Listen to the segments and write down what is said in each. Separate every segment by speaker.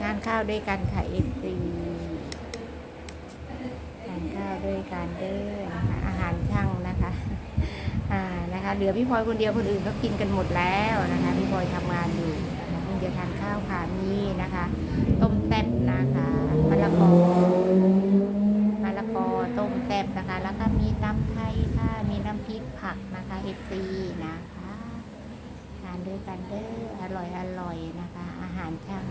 Speaker 1: ทานข้าวด้วยกันค่ะเอฟซีทานข้าวด้วยกันเด้ออาหารช่างนะคะอ่านะคะเหลือพี่พลอยคนเดียวคนอื่นก็กินกันหมดแล้วนะคะ พี่พลอยทำงานอยู่นะคะเพิ่งจะทานข้าวค่ะนี่นะคะต้มแซ่บนะคะมะละกอมะละกอต้มแซ่บนะคะ แล้วก็มีตำไทยค่ะ มีน้ำพริกผักนะคะเอฟซีนะคะทานด้วยกันเด้ออร่อยอร่อยนะคะ อาหารช่าง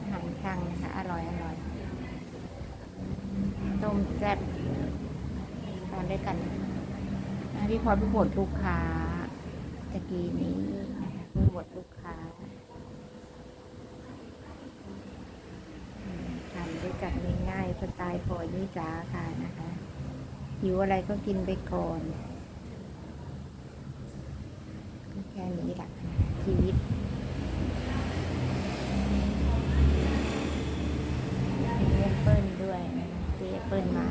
Speaker 1: อาหารช่างนะคะอร่อยอร่อยต้ มแซ่บทานด้วยกันอะพี่พอยพี่หมดลูกค้าตะกี้นี้นะคะพี่หมดลูกค้าทานด้วยกันง่ายๆสไตล์พอยี่จ้าค่ะนะคะหิวอะไรก็กินไปก่อนแค่นี้แหละชีวิต มีเอเปิ้ลด้วยนะคะซื้อแอปเปิ้ลมา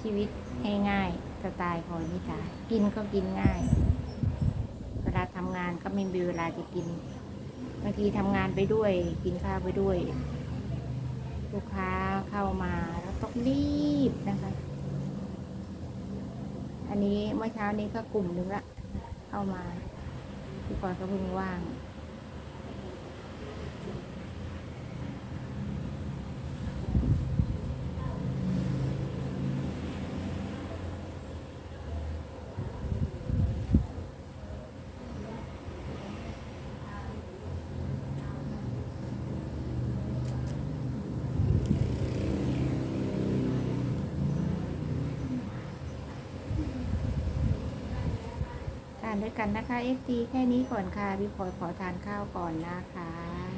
Speaker 1: ชีวิตง่ายๆสไตล์พอนิจากินก็กินง่าย เวลาทำงานก็ไม่มีเวลาจะกินบางทีทำงานไปด้วย กินข้าวไปด้วย ลูกค้าเข้ามาแล้วต้องรีบนะคะ อันนี้เมื่อเช้านี้ก็กลุ่มหนึงละเข้ามาพี่ปอยก็เพิ่งว่าง ทานด้วยกันนะคะเอฟซีแค่นี้ก่อนค่ะพี่พลอยขอทานข้าวก่อนนะคะ